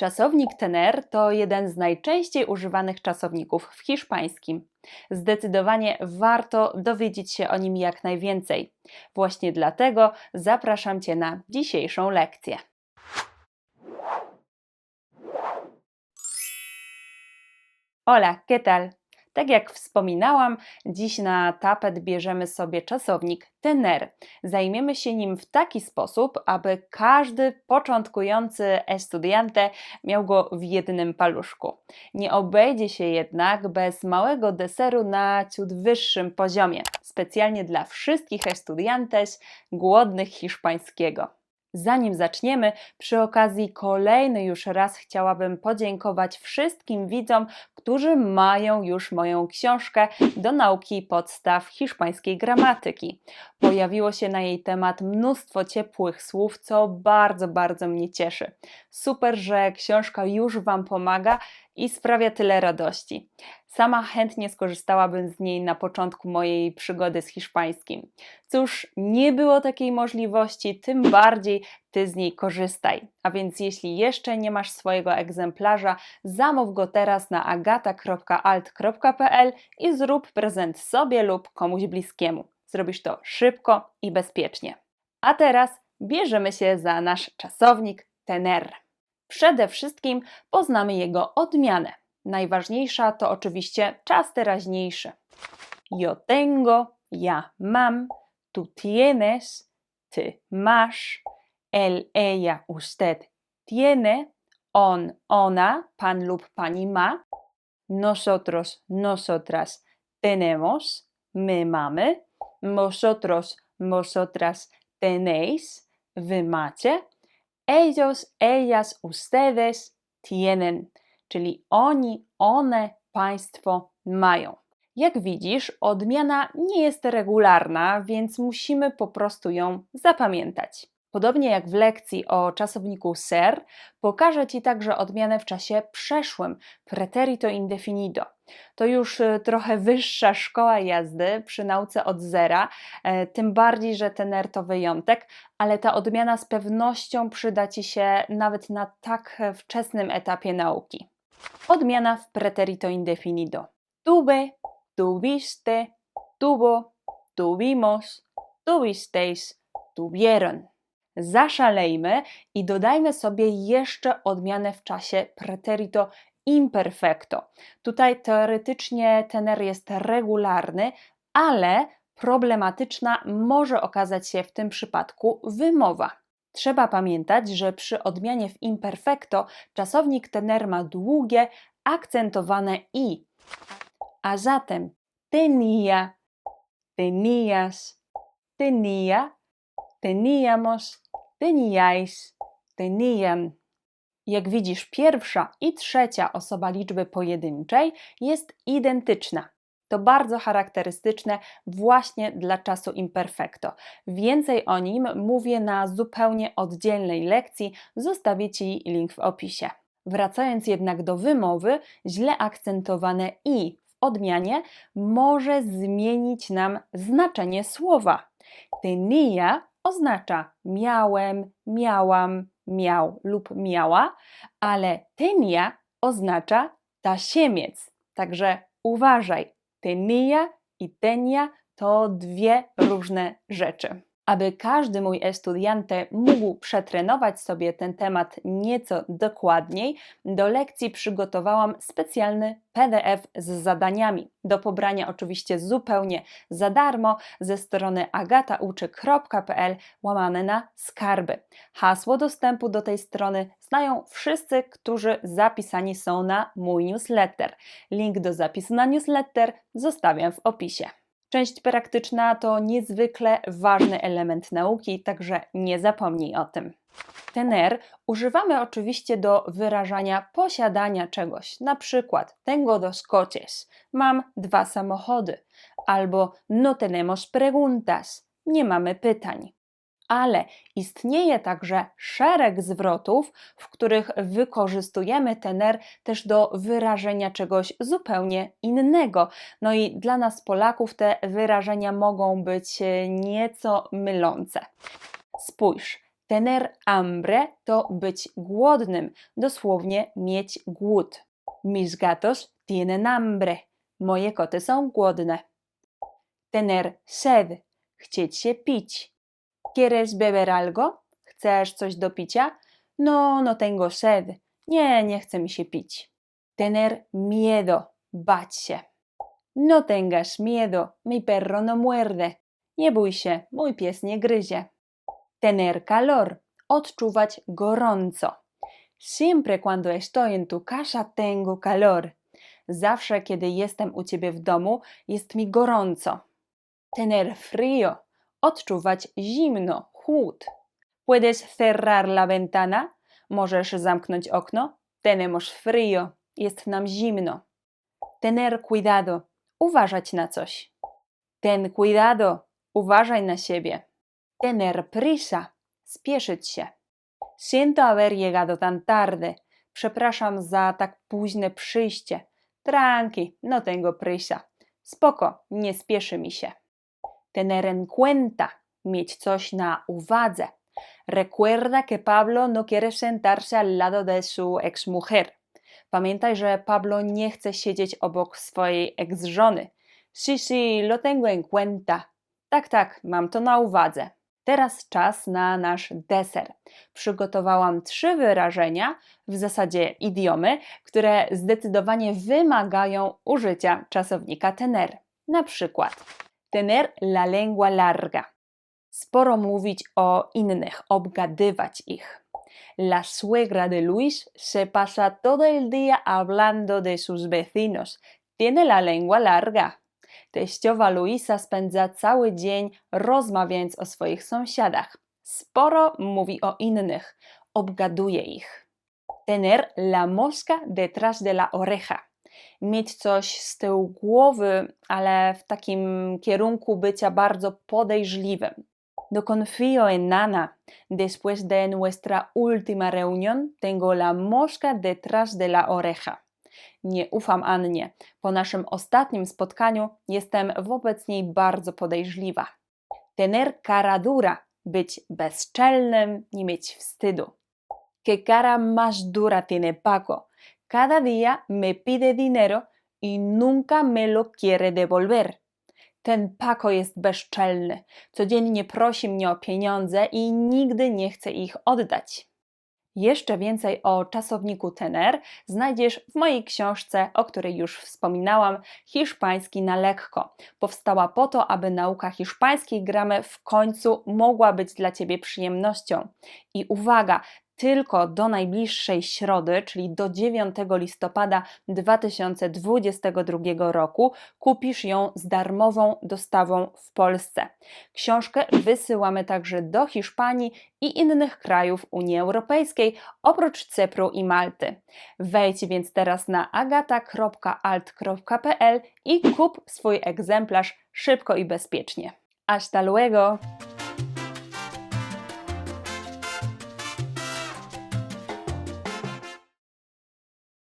Czasownik tener to jeden z najczęściej używanych czasowników w hiszpańskim. Zdecydowanie warto dowiedzieć się o nim jak najwięcej. Właśnie dlatego zapraszam Cię na dzisiejszą lekcję. Hola, ¿qué tal? Tak jak wspominałam, dziś na tapet bierzemy sobie czasownik tener. Zajmiemy się nim w taki sposób, aby każdy początkujący estudiante miał go w jednym paluszku. Nie obejdzie się jednak bez małego deseru na ciut wyższym poziomie, specjalnie dla wszystkich estudiantes głodnych hiszpańskiego. Zanim zaczniemy, przy okazji kolejny już raz chciałabym podziękować wszystkim widzom, którzy mają już moją książkę do nauki podstaw hiszpańskiej gramatyki. Pojawiło się na jej temat mnóstwo ciepłych słów, co bardzo, bardzo mnie cieszy. Super, że książka już Wam pomaga i sprawia tyle radości. Sama chętnie skorzystałabym z niej na początku mojej przygody z hiszpańskim. Cóż, nie było takiej możliwości, tym bardziej ty z niej korzystaj. A więc jeśli jeszcze nie masz swojego egzemplarza, zamów go teraz na agata.alt.pl i zrób prezent sobie lub komuś bliskiemu. Zrobisz to szybko i bezpiecznie. A teraz bierzemy się za nasz czasownik tener. Przede wszystkim poznamy jego odmianę. Najważniejsza to oczywiście czas teraźniejszy. Yo tengo, ja mam, tú tienes, ty masz, él, ella, usted tiene, on, ona, pan lub pani ma, nosotros, nosotras tenemos, my mamy, vosotros, vosotras tenéis, wy macie, ellos, ellas, ustedes tienen, czyli oni, one, państwo mają. Jak widzisz, odmiana nie jest regularna, więc musimy po prostu ją zapamiętać. Podobnie jak w lekcji o czasowniku ser, pokażę Ci także odmianę w czasie przeszłym, preterito indefinido. To już y, trochę wyższa szkoła jazdy przy nauce od zera, e, tym bardziej, że tener to wyjątek, ale ta odmiana z pewnością przyda Ci się nawet na tak wczesnym etapie nauki. Odmiana w preterito indefinido. Tuve, tuviste, tuvo, tuvimos, tuvisteis, tuvieron zaszalejmy i dodajmy sobie jeszcze odmianę w czasie preterito imperfecto. Tutaj teoretycznie tener jest regularny, ale problematyczna może okazać się w tym przypadku wymowa. Trzeba pamiętać, że przy odmianie w imperfecto czasownik tener ma długie, akcentowane i. A zatem tenía, tenías, tenía, teníamos, teníais, tenían. Jak widzisz, pierwsza i trzecia osoba liczby pojedynczej jest identyczna. To bardzo charakterystyczne właśnie dla czasu imperfecto. Więcej o nim mówię na zupełnie oddzielnej lekcji, zostawię Ci link w opisie. Wracając jednak do wymowy, źle akcentowane i w odmianie może zmienić nam znaczenie słowa. Tenía oznacza miałem, miałam, miał lub miała, ale tenia oznacza tasiemiec. Także uważaj, tenia i tenia to dwie różne rzeczy. Aby każdy mój estudiante mógł przetrenować sobie ten temat nieco dokładniej, do lekcji przygotowałam specjalny PDF z zadaniami. Do pobrania oczywiście zupełnie za darmo ze strony agatauczy.pl łamane na skarby. Hasło dostępu do tej strony znają wszyscy, którzy zapisani są na mój newsletter. Link do zapisu na newsletter zostawiam w opisie. Część praktyczna to niezwykle ważny element nauki, także nie zapomnij o tym. Tener używamy oczywiście do wyrażania posiadania czegoś, na przykład tengo dos coches, mam dwa samochody, albo no tenemos preguntas, nie mamy pytań ale istnieje także szereg zwrotów, w których wykorzystujemy tener też do wyrażenia czegoś zupełnie innego. No i dla nas, Polaków, te wyrażenia mogą być e, nieco mylące. Spójrz, Tener hambre to być głodnym, dosłownie mieć głód. Mis gatos tienen hambre. Moje koty są głodne. Tener sed. Chcieć się pić. ¿Quieres beber algo? Chcesz coś do picia? No, no tengo sed. Nie, nie chce mi się pić. Tener miedo. Bać się. No tengas miedo. Mi perro no muerde. Nie bój się, mój pies nie gryzie. Tener calor. Odczuwać gorąco. Siempre cuando estoy en tu casa tengo calor. Zawsze, kiedy jestem u ciebie w domu, jest mi gorąco. Tener frío. Odczuwać zimno, chłód. Puedes cerrar la ventana? Możesz zamknąć okno? Tenemos frío. Jest nam zimno. Tener cuidado. Uważać na coś. Ten cuidado. Uważaj na siebie. Tener prisa. Spieszyć się. Siento haber llegado tan tarde. Przepraszam za tak późne przyjście. Tranqui, no tengo prisa. Spoko, nie spieszy mi się. Tener en cuenta. Mieć coś na uwadze. Recuerda que Pablo no quiere sentarse al lado de su exmujer. Pamiętaj, że Pablo nie chce siedzieć obok swojej ex-żony. Sí, sí, lo tengo en cuenta. Tak, tak, mam to na uwadze. Teraz czas na nasz deser. Przygotowałam trzy wyrażenia, w zasadzie idiomy, które zdecydowanie wymagają użycia czasownika tener. Na przykład tener la lengua larga. Sporo mówić o innych, obgadywać ich. La suegra de Luis se pasa todo el día hablando de sus vecinos. Tiene la lengua larga. Teściowa Luisa spędza cały dzień rozmawiając o swoich sąsiadach. Sporo mówi o innych, obgaduje ich. Tener la mosca detrás de la oreja. Mieć coś z tyłu głowy, ale w takim kierunku bycia bardzo podejrzliwym. No confío en Nana. Después de nuestra última reunión, tengo la mosca detrás de la oreja. Nie ufam Annie. Po naszym ostatnim spotkaniu jestem wobec niej bardzo podejrzliwa. Tener cara dura. Być bezczelnym, nie mieć wstydu. Que cara más dura tiene Paco. Cada día me pide dinero y nunca me lo quiere devolver. Ten Paco jest bezczelny. Codziennie prosi mnie o pieniądze i nigdy nie chce ich oddać. Jeszcze więcej o czasowniku tener znajdziesz w mojej książce, o której już wspominałam, Hiszpański na lekko. Powstała po to, aby nauka hiszpańskiej gramy w końcu mogła być dla Ciebie przyjemnością. I uwaga, tylko do najbliższej środy, czyli do 9 listopada 2022 roku, kupisz ją z darmową dostawą w Polsce. Książkę wysyłamy także do Hiszpanii i innych krajów Unii Europejskiej, oprócz Cypru i Malty. Wejdź więc teraz na agata.alt.pl i kup swój egzemplarz szybko i bezpiecznie. Hasta luego!